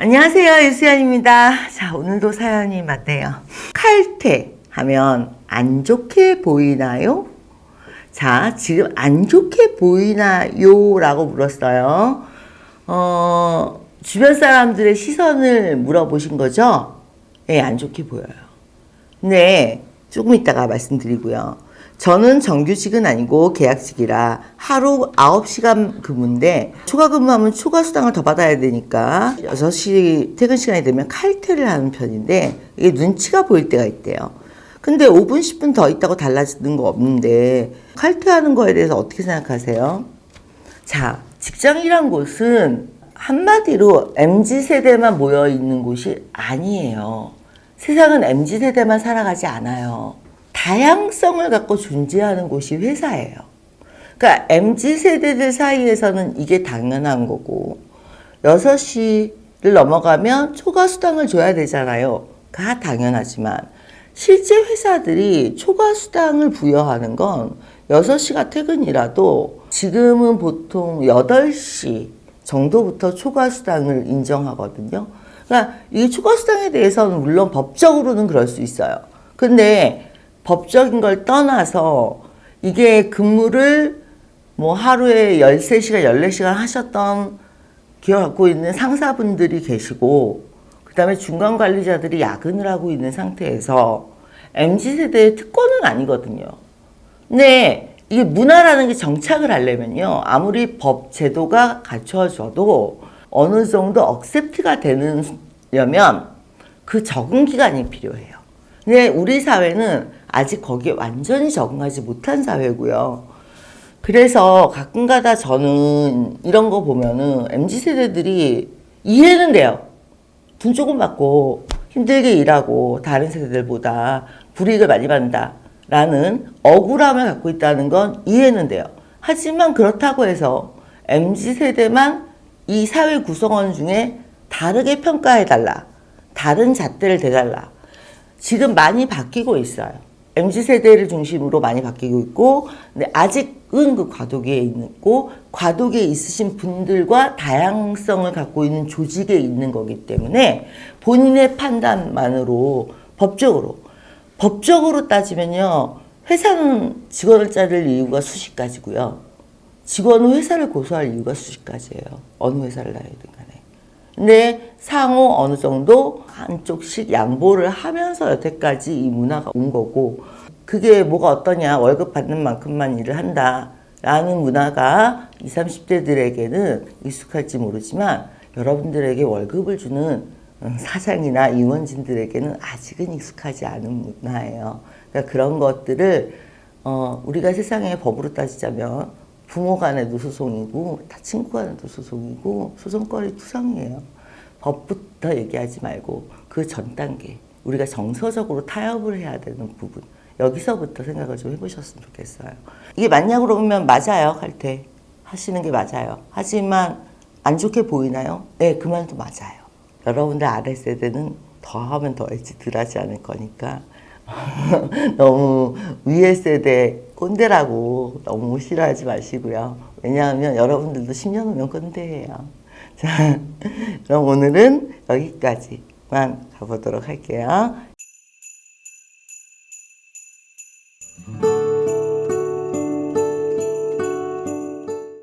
안녕하세요. 유수연입니다. 자, 오늘도 사연이 맞네요. 칼퇴 하면 안 좋게 보이나요? 자, 지금 안 좋게 보이나요? 라고 물었어요. 어, 주변 사람들의 시선을 물어보신 거죠? 예, 안 좋게 보여요. 네, 조금 이따가 말씀드리고요. 저는 정규직은 아니고 계약직이라 하루 9시간 근무인데 초과 근무하면 초과 수당을 더 받아야 되니까 6시 퇴근 시간이 되면 칼퇴를 하는 편인데 이게 눈치가 보일 때가 있대요. 근데 5분, 10분 더 있다고 달라지는 거 없는데 칼퇴하는 거에 대해서 어떻게 생각하세요? 자, 직장이란 곳은 한마디로 MZ세대만 모여 있는 곳이 아니에요. 세상은 MZ세대만 살아가지 않아요. 다양성을 갖고 존재하는 곳이 회사예요. 그러니까 MZ세대들 사이에서는 이게 당연한 거고, 6시를 넘어가면 초과 수당을 줘야 되잖아요. 가 당연하지만, 실제 회사들이 초과 수당을 부여하는 건 6시가 퇴근이라도 지금은 보통 8시 정도부터 초과 수당을 인정하거든요. 그러니까 이 초과 수당에 대해서는 물론 법적으로는 그럴 수 있어요. 근데 법적인 걸 떠나서 이게 근무를 뭐 하루에 13시간, 14시간 하셨던 기억 갖고 있는 상사분들이 계시고 그 다음에 중간 관리자들이 야근을 하고 있는 상태에서 MZ세대의 특권은 아니거든요. 근데 이게 문화라는 게 정착을 하려면요. 아무리 법 제도가 갖춰져도 어느 정도 억셉트가 되려면 그 적응 기간이 필요해요. 근데 우리 사회는 아직 거기에 완전히 적응하지 못한 사회고요. 그래서 가끔가다 저는 이런 거 보면은 MZ 세대들이 이해는 돼요. 돈 조금 받고 힘들게 일하고 다른 세대들보다 불이익을 많이 받는다 라는 억울함을 갖고 있다는 건 이해는 돼요. 하지만 그렇다고 해서 MZ 세대만 이 사회 구성원 중에 다르게 평가해 달라. 다른 잣대를 대달라. 지금 많이 바뀌고 있어요. MZ 세대를 중심으로 많이 바뀌고 있고, 근데 아직은 그 과도기에 있고, 과도기에 있으신 분들과 다양성을 갖고 있는 조직에 있는 거기 때문에 본인의 판단만으로 법적으로, 법적으로 따지면요, 회사는 직원을 자를 이유가 수십 가지고요. 직원은 회사를 고소할 이유가 수십 가지예요. 어느 회사를 다니든 간에. 근데 상호 어느 정도 한쪽씩 양보를 하면서 여태까지 이 문화가 온 거고 그게 뭐가 어떠냐 월급 받는 만큼만 일을 한다 라는 문화가 20, 30대들에게는 익숙할지 모르지만 여러분들에게 월급을 주는 사장이나 임원진들에게는 아직은 익숙하지 않은 문화예요. 그러니까 그런 것들을 어, 우리가 세상의 법으로 따지자면 부모 간에도 소송이고 다 친구 간에도 소송이고 소송거리 투성이에요. 법부터 얘기하지 말고 그 전 단계 우리가 정서적으로 타협을 해야 되는 부분 여기서부터 생각을 좀 해보셨으면 좋겠어요. 이게 맞냐고 그러면 맞아요 칼퇴 하시는 게 맞아요. 하지만 안 좋게 보이나요? 네, 그 말도 맞아요. 여러분들 아래 세대는 더 하면 더 했지 덜 하지 않을 거니까 너무 위에 세대 꼰대라고 너무 싫어하지 마시고요. 왜냐하면 여러분들도 10년 후면 꼰대예요. 자, 그럼 오늘은 여기까지만 가보도록 할게요.